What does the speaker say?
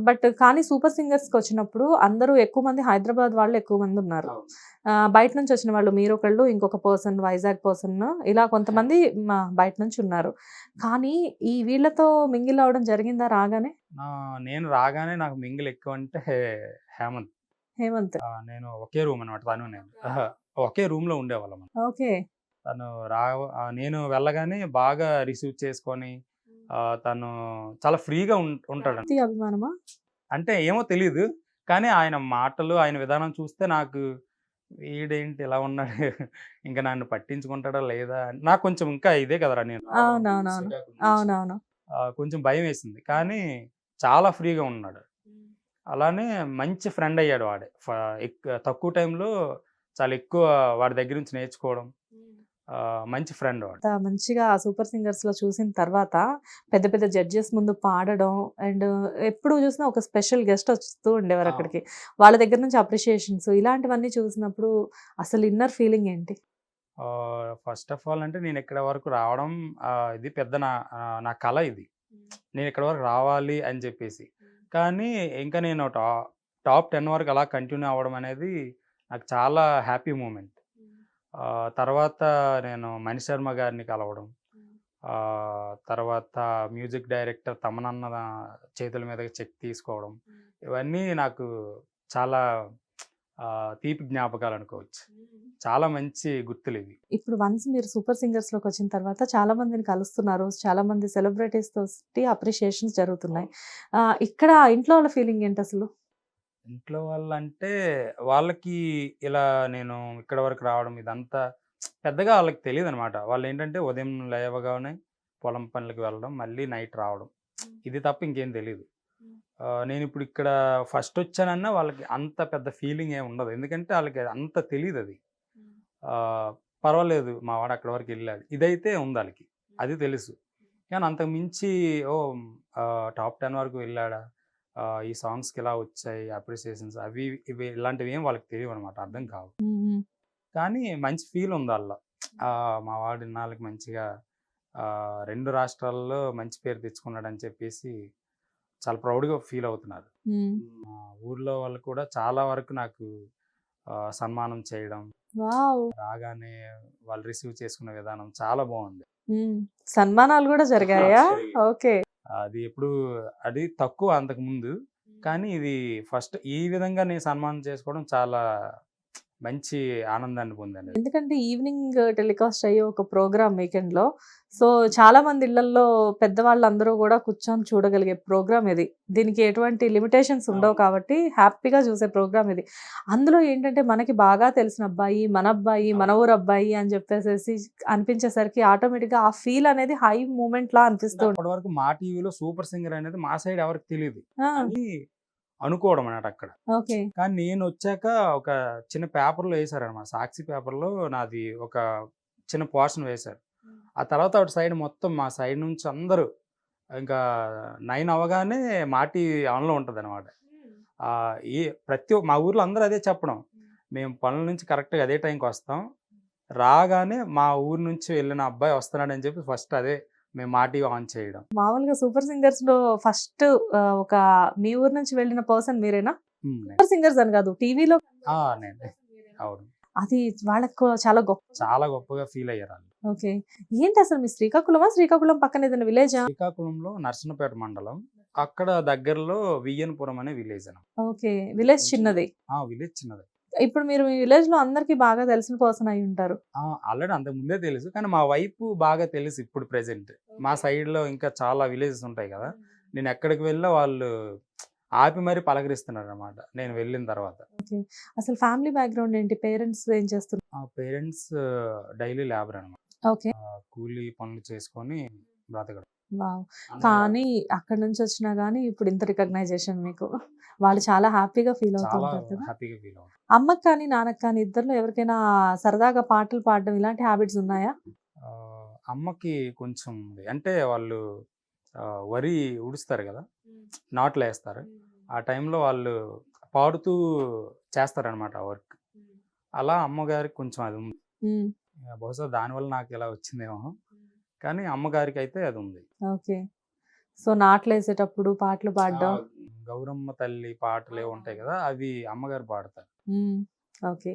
But కానీ super సింగర్స్కి వచ్చినప్పుడు అందరూ ఎక్కువ మంది హైదరాబాద్ వాళ్ళు ఎక్కువ మంది ఉన్నారు. ఆ, బయట నుంచి వచ్చిన వాళ్ళు మీరు ఒకళ్ళు ఇంకొక పర్సన్ వైజాగ్ పర్సన్ ఇలా కొంతమంది బయట నుంచి ఉన్నారు. కానీ ఈ వీళ్ళతో మింగిల్ అవడం జరిగిందా రాగానే? నేను రాగానే నాకు మింగిల్ ఎక్కువ అంటే హేమంత్. హేమంత్. నేను ఒకే రూమ్ అనమాట తను నేను. ఒకే రూమ్లో ఉండేవాళ్ళం ఓకే. తను రా నేను వెళ్ళగానే బాగా రిసీవ్ చేసుకొని తను చాలా ఫ్రీగా ఉంటాడు అభిమానమా? అంటే ఏమో తెలియదు కానీ ఆయన మాటలు ఆయన విధానం చూస్తే నాకు వీడేంటి ఇలా ఉన్నాడు? ఇంకా నన్ను పట్టించుకుంటాడా లేదా? నాకు కొంచెం ఇంకా ఇదే కదరా నేను. అవునవును. కొంచెం భయం వేసింది. కానీ చాలా ఫ్రీగా ఉన్నాడు. అలానే మంచి ఫ్రెండ్ అయ్యాడు వాడే. తక్కువ టైంలో చాలా ఎక్కువ వాడి దగ్గర నుంచి నేర్చుకోవడం మంచి ఫ్రెండ్ మంచిగా సూపర్ సింగర్స్లో చూసిన తర్వాత పెద్ద పెద్ద జడ్జెస్ ముందు పాడడం అండ్ ఎప్పుడు చూసినా ఒక స్పెషల్ గెస్ట్ వస్తూ ఉండేవారు. అక్కడికి. వాళ్ళ దగ్గర నుంచి అప్రిషియేషన్స్ ఇలాంటివన్నీ చూసినప్పుడు అసలు ఇన్నర్ ఫీలింగ్ ఏంటి? ఫస్ట్ ఆఫ్ ఆల్ అంటే నేను ఇక్కడ వరకు రావడం ఇది పెద్ద నా నా కళ ఇది. నేను ఇక్కడ వరకు రావాలి అని చెప్పేసి. కానీ ఇంకా నేను టాప్ టెన్ వరకు అలా కంటిన్యూ అవ్వడం అనేది నాకు చాలా హ్యాపీ మూమెంట్. తర్వాత నేను మణి శర్మ గారిని కలవడం. తర్వాత మ్యూజిక్ డైరెక్టర్ తమనన్న చేతుల మీద చెక్ తీసుకోవడం. ఇవన్నీ నాకు చాలా తీపి జ్ఞాపకాలు అనుకోవచ్చు. చాలా మంచి గుర్తులు ఇవి. ఇప్పుడు వన్స్ మీరు సూపర్ సింగర్స్లోకి వచ్చిన తర్వాత చాలా మందిని కలుస్తున్నారు. చాలా మంది సెలబ్రిటీస్ తోటి అప్రిషియేషన్స్ జరుగుతున్నాయి. ఇక్కడ ఇంట్లో వాళ్ళ ఫీలింగ్ ఏంటి అసలు? ఇంట్లో వాళ్ళంటే వాళ్ళకి ఇలా నేను ఇక్కడ వరకు రావడం ఇదంతా పెద్దగా వాళ్ళకి తెలియదు అనమాట వాళ్ళు ఏంటంటే ఉదయం లేవగానే పొలం పనులకు వెళ్ళడం మళ్ళీ నైట్ రావడం. ఇది తప్ప ఇంకేం తెలియదు ఆ, నేను ఇప్పుడు ఇక్కడ ఫస్ట్ వచ్చానన్నా వాళ్ళకి అంత పెద్ద ఫీలింగ్ ఏమి ఉండదు. ఎందుకంటే వాళ్ళకి అంత తెలియదు అది. ఆ, పర్వాలేదు మా వాడు అక్కడ వరకు వెళ్ళాడు. ఇదైతే ఉంది వాళ్ళకి. అది తెలుసు. కానీ అంతకు మించి ఓ టాప్ టెన్ వరకు వెళ్ళాడా? ఈ సాంగ్స్కి ఇలా వచ్చాయి అప్రిసియేషన్స్ అవి ఇవి ఇలాంటివి ఏం వాళ్ళకి తెలియవు అనమాట అర్థం కావు. కానీ మంచి ఫీల్ ఉంది వాళ్ళ మా వాడు ఇన్నాళ్ళకి మంచిగా ఆ, రెండు రాష్ట్రాల్లో మంచి పేరు తెచ్చుకున్నాడు అని చెప్పేసి చాలా ప్రౌడ్గా ఫీల్ అవుతున్నారు. ఊర్లో వాళ్ళు కూడా చాలా వరకు నాకు సన్మానం చేయడం రాగానే వాళ్ళు రిసీవ్ చేసుకునే విధానం చాలా బాగుంది. సన్మానాలు కూడా జరిగాయా జరిగాయి. ఓకే. అది ఎప్పుడు అది తక్కువ అంతకు ముందు. కానీ ఇది ఫస్ట్ ఈ విధంగా నేను సన్మానం చేసుకోవడం చాలా మంచి ఆనందాన్ని పొందాను ఎందుకంటే ఈవినింగ్ టెలికాస్ట్ అయ్యే ఒక ప్రోగ్రామ్ వీకెండ్లో సో చాలా మంది ఇళ్ళలో పెద్దవాళ్ళందరూ కూడా కూర్చొని చూడగలిగే ప్రోగ్రామ్ ఇది దీనికి ఎటువంటి లిమిటేషన్స్ ఉండవు. కాబట్టి హ్యాపీగా చూసే ప్రోగ్రామ్ ఇది అందులో ఏంటంటే మనకి బాగా తెలిసిన అబ్బాయి మన అబ్బాయి మన. ఊరు అబ్బాయి అని చెప్పేసి అనిపించేసరికి ఆటోమేటిక్గా ఆ ఫీల్ అనేది హై మూమెంట్ లా అనిపిస్తూ ఉంటుంది. అప్పటి వరకు మా టీవీలో సూపర్ సింగర్ అనేది మా సైడ్ ఎవరికి తెలియదు అనుకోవడం అన్నట్టు అక్కడ కానీ నేను వచ్చాక ఒక చిన్న పేపర్లో వేశారనమాట సాక్షి పేపర్లో నాది ఒక చిన్న పోర్షన్ వేశారు. ఆ తర్వాత అటు సైడ్ మొత్తం మా సైడ్ నుంచి అందరూ ఇంకా నైన్ అవగానే మాటి ఆన్లో ఉంటుంది అనమాట ఈ ప్రతి మా ఊర్లో అందరూ అదే చెప్పడం. మేము. పనుల నుంచి కరెక్ట్గా అదే టైంకి వస్తాం రాగానే మా ఊరు నుంచి వెళ్ళిన అబ్బాయి వస్తున్నాడు అని చెప్పి ఫస్ట్ అదే మేము మా టీవీ ఆన్ చేయడం. మామూలుగా సూపర్ సింగర్స్లో ఫస్ట్ ఒక మీ ఊరు నుంచి వెళ్ళిన పర్సన్ మీరేనా? సూపర్ సింగర్స్ అని కాదు టీవీలో అవును. అది వాళ్ళకి చాలా గొప్ప చాలా గొప్పగా ఫీల్ అయ్యారు ఓకే. ఏంటి అసలు మీ శ్రీకాకుళమా? శ్రీకాకుళం పక్కన ఏదైనా విలేజా? శ్రీకాకుళంలో నర్సనపేట మండలం. అక్కడ దగ్గరలో వియ్యనపురం అనే విలేజ్ ఓకే. విలేజ్ చిన్నది. ఆ విలేజ్ చిన్నది. ఇప్పుడు మీరు మీ విలేజ్లో అందరికి బాగా తెలిసిన పర్సన్ అయి ఉంటారు. ఆల్రెడీ అంతకు ముందే తెలుసు. కానీ మా వైపు బాగా తెలుసు ఇప్పుడు ప్రెసెంట్ మా side లో ఇంకా చాలా విలేజెస్ ఉంటాయి కదా. నేను ఎక్కడికి వెళ్ళా వాళ్ళు ఆపి మరీ పలకరిస్తున్నారు అనమాట నేను వెళ్ళిన తర్వాత. అసలు ఫ్యామిలీ బ్యాక్గ్రౌండ్ ఏంటి? పేరెంట్స్ ఏం చేస్తున్నారు? ఆ పేరెంట్స్ డైలీ లేబర్ అనమాట ఓకే. కూలీ పనులు చేసుకొని బ్రతకడం. కానీ అక్కడ నుంచి వచ్చినా గానీ ఇప్పుడు ఇంత రికగ్నైజేషన్ మీకు. వాళ్ళు చాలా హ్యాపీగా ఫీల్ అవుతూ చాలా ఉంటారు కదా. హ్యాపీగా ఫీల్ అవుతాం అమ్మకి కానీ నాన్నకి కానీ ఇద్దరిలో ఎవరికైనా సరదాగా పాటలు పాడడం ఇలాంటి హ్యాబిట్స్ ఉన్నాయా? అమ్మకి కొంచెం అంటే వాళ్ళు వరి ఉడుస్తారు కదా. నాట్లు వేస్తారు. ఆ టైంలో వాళ్ళు పాడుతూ చేస్తారనమాట వర్క్. అలా అమ్మగారికి కొంచెం అది ఉంది. బహుశా దానివల్ల నాకు ఇలా వచ్చిందేమో. కానీ అమ్మగారికి అయితే అది ఉంది ఓకే. సో నాట్లు వేసేటప్పుడు పాటలు పాడడం? గౌరమ్మ తల్లి పాటలే ఉంటాయి కదా అవి అమ్మగారు పాడతారు. ఓకే.